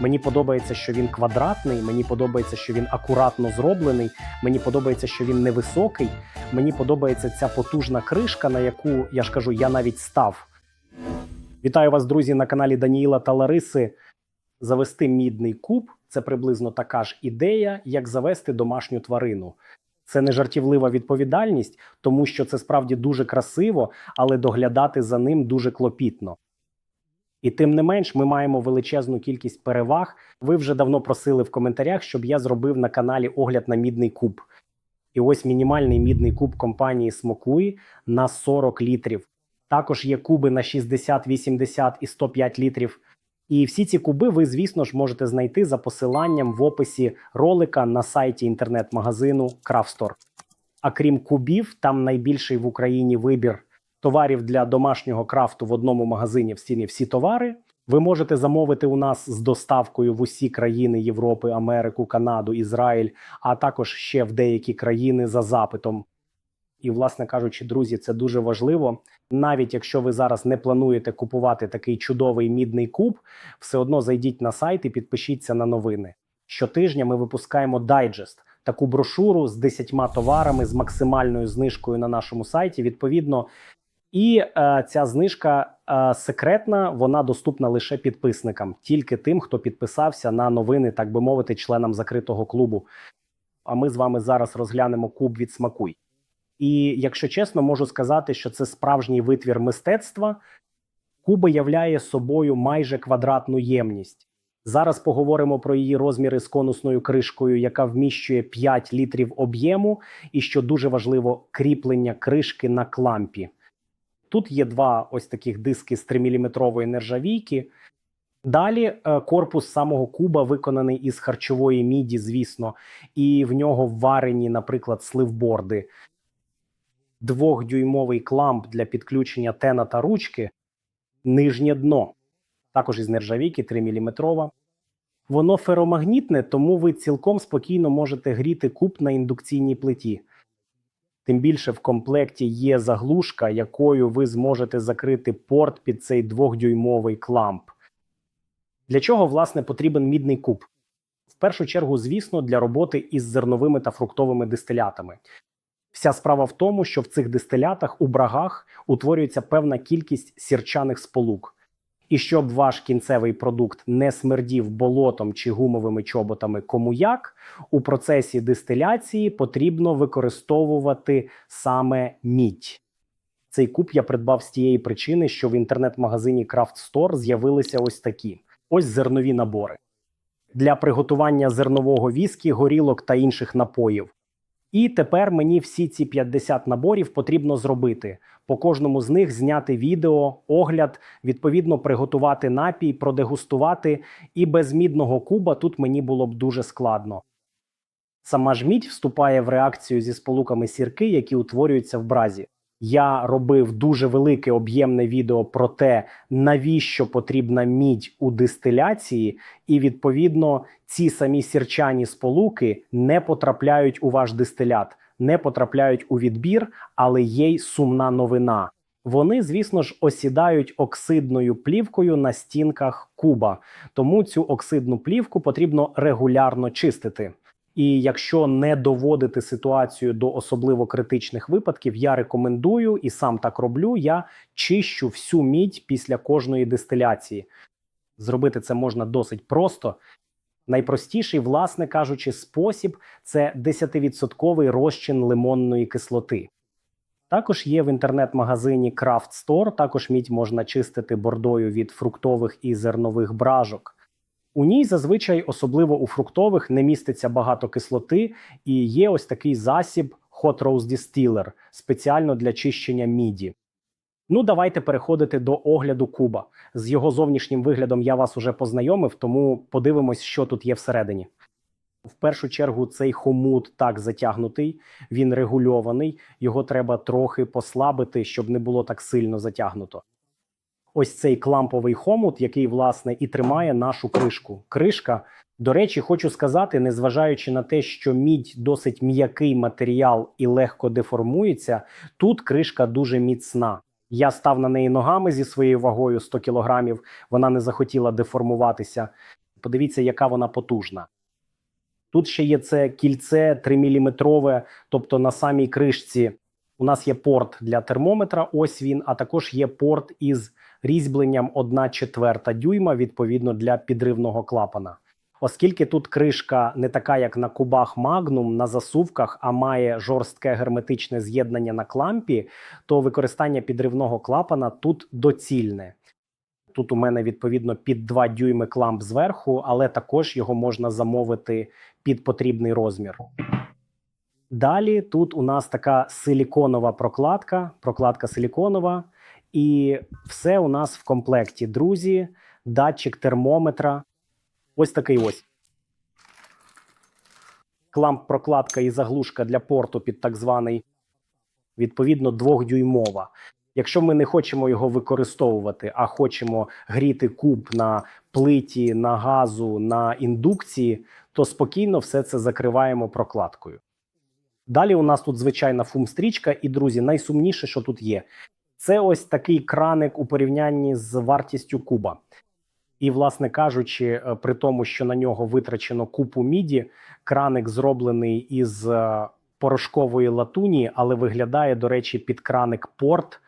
Мені подобається, що він квадратний. Мені подобається, що він акуратно зроблений. Мені подобається, що він невисокий. Мені подобається ця потужна кришка, на яку я ж кажу, я навіть став. Вітаю вас, друзі, на каналі Даніїла та Лариси. Завести мідний куб це приблизно така ж ідея, як завести домашню тварину. Це не жартівлива відповідальність, тому що це справді дуже красиво, але доглядати за ним дуже клопітно. І тим не менш, ми маємо величезну кількість переваг. Ви вже давно просили в коментарях, щоб я зробив на каналі огляд на мідний куб. І ось мінімальний мідний куб компанії Смокуй на 40 літрів. Також є куби на 60, 80 і 105 літрів. І всі ці куби ви, звісно ж, можете знайти за посиланням в описі ролика на сайті інтернет-магазину Крафстор. А крім кубів, там найбільший в Україні вибір товарів для домашнього крафту в одному магазині в стіні всі товари. Ви можете замовити у нас з доставкою в усі країни Європи, Америку, Канаду, Ізраїль, а також ще в деякі країни за запитом. І, власне кажучи, друзі, це дуже важливо. Навіть якщо ви зараз не плануєте купувати такий чудовий мідний куб, все одно зайдіть на сайт і підпишіться на новини. Щотижня ми випускаємо дайджест, таку брошуру з 10 товарами з максимальною знижкою на нашому сайті. Відповідно, і е, ця знижка е, секретна, вона доступна лише підписникам, тільки тим, хто підписався на новини, так би мовити, членам закритого клубу. А ми з вами зараз розглянемо куб від Смакуй. І якщо чесно, можу сказати, що це справжній витвір мистецтва. Куба являє собою майже квадратну ємність. Зараз поговоримо про її розміри з конусною кришкою, яка вміщує 5 літрів об'єму, і що дуже важливо, кріплення кришки на клампі. Тут є два ось таких диски з 3-мм нержавійки. Далі е, корпус самого куба виконаний із харчової міді, звісно, і в нього вварені, наприклад, сливборди. Двохдюймовий кламп для підключення тена та ручки, нижнє дно, також із нержавійки 3 мм. Воно феромагнітне, тому ви цілком спокійно можете гріти куб на індукційній плиті. Тим більше в комплекті є заглушка, якою ви зможете закрити порт під цей двохдюймовий кламп. Для чого, власне, потрібен мідний куб? В першу чергу, звісно, для роботи із зерновими та фруктовими дистилятами. Вся справа в тому, що в цих дистилятах у брагах утворюється певна кількість сірчаних сполук. І щоб ваш кінцевий продукт не смердів болотом чи гумовими чоботами кому як, у процесі дистиляції потрібно використовувати саме мідь. Цей куб я придбав з тієї причини, що в інтернет-магазині Craft Store з'явилися ось такі: ось зернові набори для приготування зернового віскі, горілок та інших напоїв. І тепер мені всі ці 50 наборів потрібно зробити. По кожному з них зняти відео, огляд, відповідно приготувати напій, продегустувати. І без мідного куба тут мені було б дуже складно. Сама ж мідь вступає в реакцію зі сполуками сірки, які утворюються в бразі. Я робив дуже велике об'ємне відео про те, навіщо потрібна мідь у дистиляції, і відповідно ці самі сірчані сполуки не потрапляють у ваш дистилят, не потрапляють у відбір, але є й сумна новина. Вони, звісно ж, осідають оксидною плівкою на стінках куба, тому цю оксидну плівку потрібно регулярно чистити. І якщо не доводити ситуацію до особливо критичних випадків, я рекомендую і сам так роблю. Я чищу всю мідь після кожної дистиляції. Зробити це можна досить просто. Найпростіший, власне кажучи, спосіб це 10% розчин лимонної кислоти. Також є в інтернет-магазині Craft Store, також мідь можна чистити бордою від фруктових і зернових бражок. У ній зазвичай, особливо у фруктових, не міститься багато кислоти, і є ось такий засіб Hot Rose Distiller спеціально для чищення міді. Ну, давайте переходити до огляду куба. З його зовнішнім виглядом я вас уже познайомив, тому подивимось, що тут є всередині. В першу чергу цей хомут так затягнутий, він регульований, його треба трохи послабити, щоб не було так сильно затягнуто ось цей кламповий хомут, який власне і тримає нашу кришку. Кришка, до речі, хочу сказати, незважаючи на те, що мідь досить м'який матеріал і легко деформується, тут кришка дуже міцна. Я став на неї ногами зі своєю вагою 100 кілограмів, вона не захотіла деформуватися. Подивіться, яка вона потужна. Тут ще є це кільце 3-мм, тобто на самій кришці у нас є порт для термометра, ось він, а також є порт із різьбленням 1 четверта дюйма, відповідно для підривного клапана. Оскільки тут кришка не така, як на кубах Magnum на засувках, а має жорстке герметичне з'єднання на клампі, то використання підривного клапана тут доцільне. Тут у мене відповідно під 2 дюйми кламп зверху, але також його можна замовити під потрібний розмір. Далі тут у нас така силіконова прокладка, прокладка силіконова, і все у нас в комплекті. Друзі, датчик термометра. Ось такий ось. Кламп прокладка і заглушка для порту під так званий, відповідно, двохдюймова. Якщо ми не хочемо його використовувати, а хочемо гріти куб на плиті, на газу, на індукції, то спокійно все це закриваємо прокладкою. Далі у нас тут звичайна фум-стрічка, і друзі, найсумніше, що тут є, це ось такий краник у порівнянні з вартістю куба. І, власне кажучи, е, при тому, що на нього витрачено купу міді, краник зроблений із е, порошкової латуні, але виглядає, до речі, під краник порт.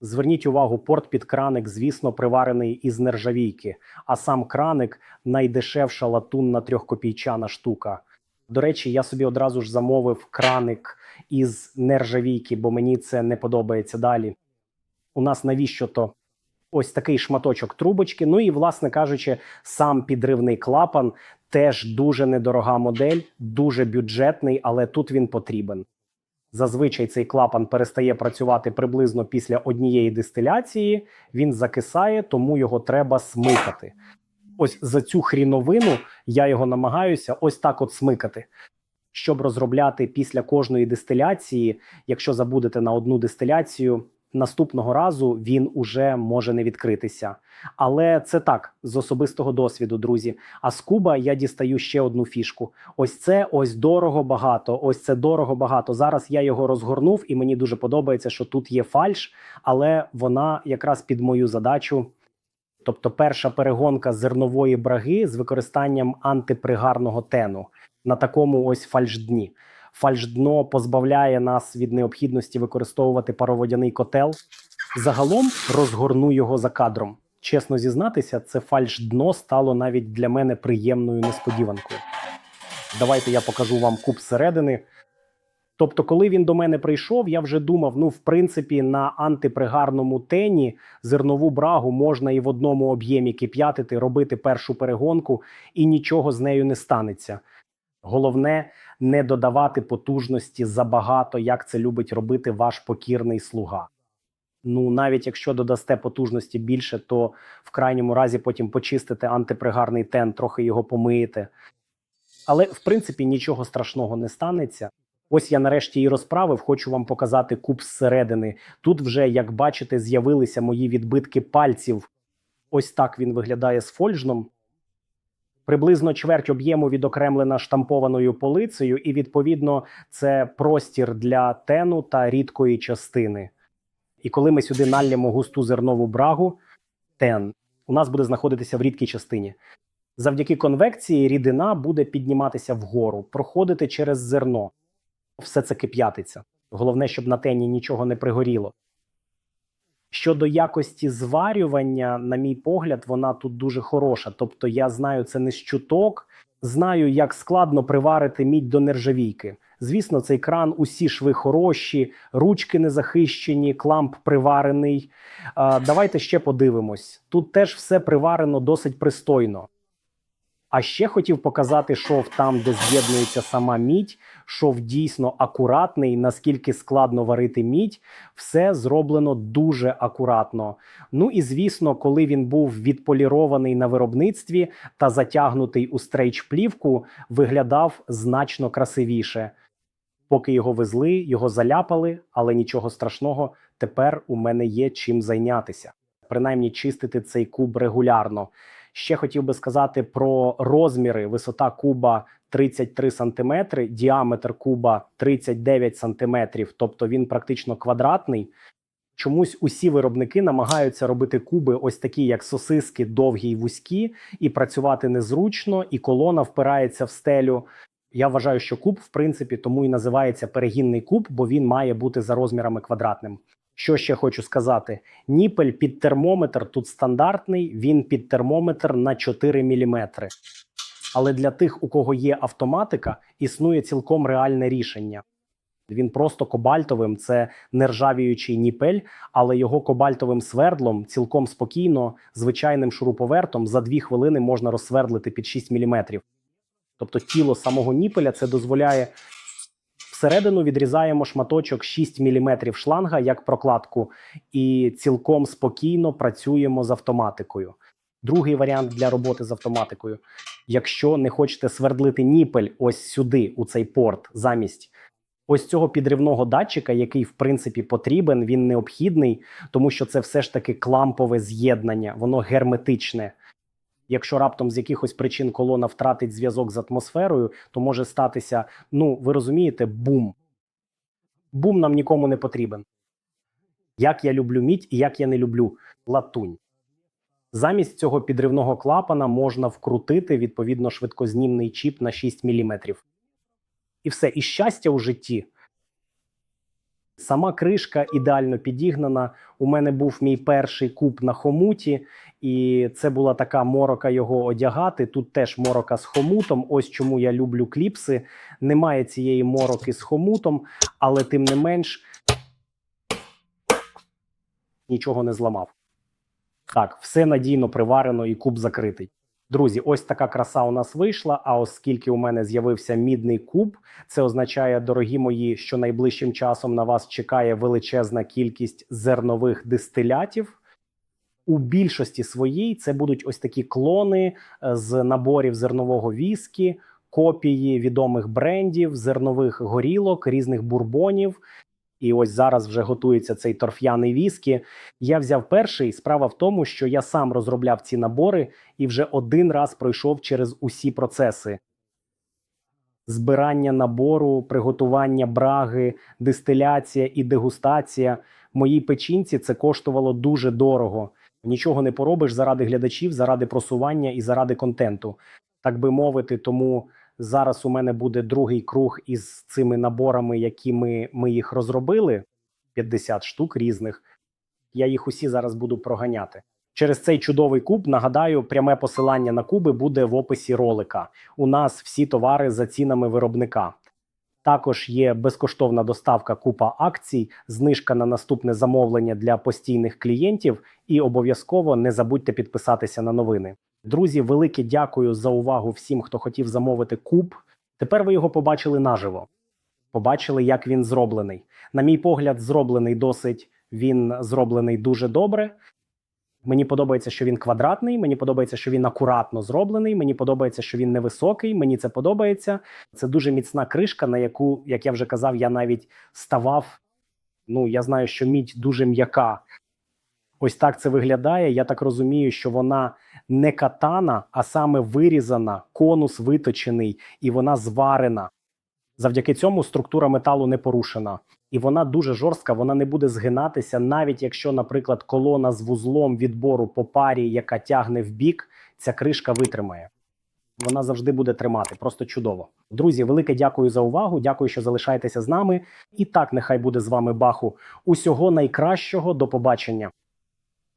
Зверніть увагу, порт під краник, звісно, приварений із нержавійки, а сам краник найдешевша латунна трьохкопійчана штука. До речі, я собі одразу ж замовив краник із нержавійки, бо мені це не подобається далі. У нас навіщо то ось такий шматочок трубочки. Ну і, власне кажучи, сам підривний клапан теж дуже недорога модель, дуже бюджетний, але тут він потрібен. Зазвичай цей клапан перестає працювати приблизно після однієї дистиляції, він закисає, тому його треба смикати. Ось за цю хріновину я його намагаюся ось так от смикати. Щоб розробляти після кожної дистиляції, якщо забудете на одну дистиляцію, наступного разу він уже може не відкритися. Але це так з особистого досвіду, друзі. А з куба я дістаю ще одну фішку. Ось це ось дорого багато. Ось це дорого багато. Зараз я його розгорнув, і мені дуже подобається, що тут є фальш, але вона якраз під мою задачу. Тобто, перша перегонка зернової браги з використанням антипригарного тену на такому ось фальшдні. Фальшдно позбавляє нас від необхідності використовувати пароводяний котел. Загалом розгорну його за кадром. Чесно зізнатися, це фальшдно стало навіть для мене приємною несподіванкою. Давайте я покажу вам куб зсередини. Тобто, коли він до мене прийшов, я вже думав: ну, в принципі, на антипригарному тені зернову брагу можна і в одному об'ємі кип'ятити, робити першу перегонку, і нічого з нею не станеться. Головне не додавати потужності забагато, як це любить робити ваш покірний слуга. Ну, навіть якщо додасте потужності більше, то в крайньому разі потім почистите антипригарний тен, трохи його помиєте. Але в принципі нічого страшного не станеться. Ось я нарешті і розправив. Хочу вам показати куб зсередини. Тут вже, як бачите, з'явилися мої відбитки пальців. Ось так він виглядає з фольжном. Приблизно чверть об'єму відокремлена штампованою полицею, і відповідно це простір для тену та рідкої частини. І коли ми сюди нальємо густу зернову брагу, тен у нас буде знаходитися в рідкій частині. Завдяки конвекції рідина буде підніматися вгору, проходити через зерно. Все це кип'ятиться. Головне, щоб на тені нічого не пригоріло. Щодо якості зварювання, на мій погляд, вона тут дуже хороша. Тобто, я знаю це не з чуток, знаю, як складно приварити мідь до нержавійки. Звісно, цей кран, усі шви хороші, ручки не захищені, кламп приварений. А, Давайте ще подивимось. Тут теж все приварено досить пристойно. А ще хотів показати шов там, де з'єднується сама мідь. Шов дійсно акуратний, наскільки складно варити мідь, все зроблено дуже акуратно. Ну і звісно, коли він був відполірований на виробництві та затягнутий у стрейч плівку, виглядав значно красивіше. Поки його везли, його заляпали, але нічого страшного, тепер у мене є чим зайнятися. Принаймні чистити цей куб регулярно. Ще хотів би сказати про розміри. Висота куба 33 см, діаметр куба 39 см, тобто він практично квадратний. Чомусь усі виробники намагаються робити куби ось такі, як сосиски, довгі й вузькі, і працювати незручно, і колона впирається в стелю. Я вважаю, що куб, в принципі, тому і називається перегінний куб, бо він має бути за розмірами квадратним. Що ще хочу сказати: ніпель під термометр тут стандартний, він під термометр на 4 мм. Але для тих, у кого є автоматика, існує цілком реальне рішення. Він просто кобальтовим, це нержавіючий ніпель, але його кобальтовим свердлом цілком спокійно, звичайним шуруповертом за 2 хвилини можна розсвердлити під 6 мм. Тобто тіло самого ніпеля це дозволяє всередину відрізаємо шматочок 6 мм шланга як прокладку, і цілком спокійно працюємо з автоматикою. Другий варіант для роботи з автоматикою. Якщо не хочете свердлити ніпель ось сюди, у цей порт, замість ось цього підривного датчика, який в принципі потрібен, він необхідний, тому що це все ж таки клампове з'єднання, воно герметичне. Якщо раптом з якихось причин колона втратить зв'язок з атмосферою, то може статися, ну ви розумієте, бум. Бум нам нікому не потрібен. Як я люблю мідь і як я не люблю латунь. Замість цього підривного клапана можна вкрутити відповідно швидкознімний чіп на 6 мм. І все, і щастя у житті. Сама кришка ідеально підігнана. У мене був мій перший куб на хомуті, і це була така морока його одягати. Тут теж морока з хомутом. Ось чому я люблю кліпси. Немає цієї мороки з хомутом, але тим не менш нічого не зламав. Так, все надійно приварено і куб закритий. Друзі, ось така краса у нас вийшла. А оскільки у мене з'явився мідний куб, це означає, дорогі мої, що найближчим часом на вас чекає величезна кількість зернових дистилятів. У більшості своїй це будуть ось такі клони е, з наборів зернового віскі, копії відомих брендів, зернових горілок, різних бурбонів. І ось зараз вже готується цей торф'яний віскі. Я взяв перший. Справа в тому, що я сам розробляв ці набори і вже один раз пройшов через усі процеси: збирання набору, приготування браги, дистиляція і дегустація. Моїй печінці це коштувало дуже дорого. Нічого не поробиш заради глядачів, заради просування і заради контенту, так би мовити. Тому зараз у мене буде другий круг із цими наборами, які ми, ми їх розробили 50 штук різних. Я їх усі зараз буду проганяти. Через цей чудовий куб нагадаю, пряме посилання на куби буде в описі ролика. У нас всі товари за цінами виробника. Також є безкоштовна доставка купа акцій, знижка на наступне замовлення для постійних клієнтів. І обов'язково не забудьте підписатися на новини. Друзі, велике дякую за увагу всім, хто хотів замовити куб. Тепер ви його побачили наживо. Побачили, як він зроблений. На мій погляд, зроблений досить. Він зроблений дуже добре. Мені подобається, що він квадратний. Мені подобається, що він акуратно зроблений. Мені подобається, що він невисокий. Мені це подобається. Це дуже міцна кришка, на яку, як я вже казав, я навіть ставав. Ну, я знаю, що мідь дуже м'яка. Ось так це виглядає. Я так розумію, що вона не катана, а саме вирізана, конус виточений і вона зварена. Завдяки цьому структура металу не порушена. І вона дуже жорстка, вона не буде згинатися, навіть якщо, наприклад, колона з вузлом відбору по парі, яка тягне в бік, ця кришка витримає. Вона завжди буде тримати. Просто чудово. Друзі, велике дякую за увагу. Дякую, що залишаєтеся з нами. І так, нехай буде з вами Баху. Усього найкращого. До побачення.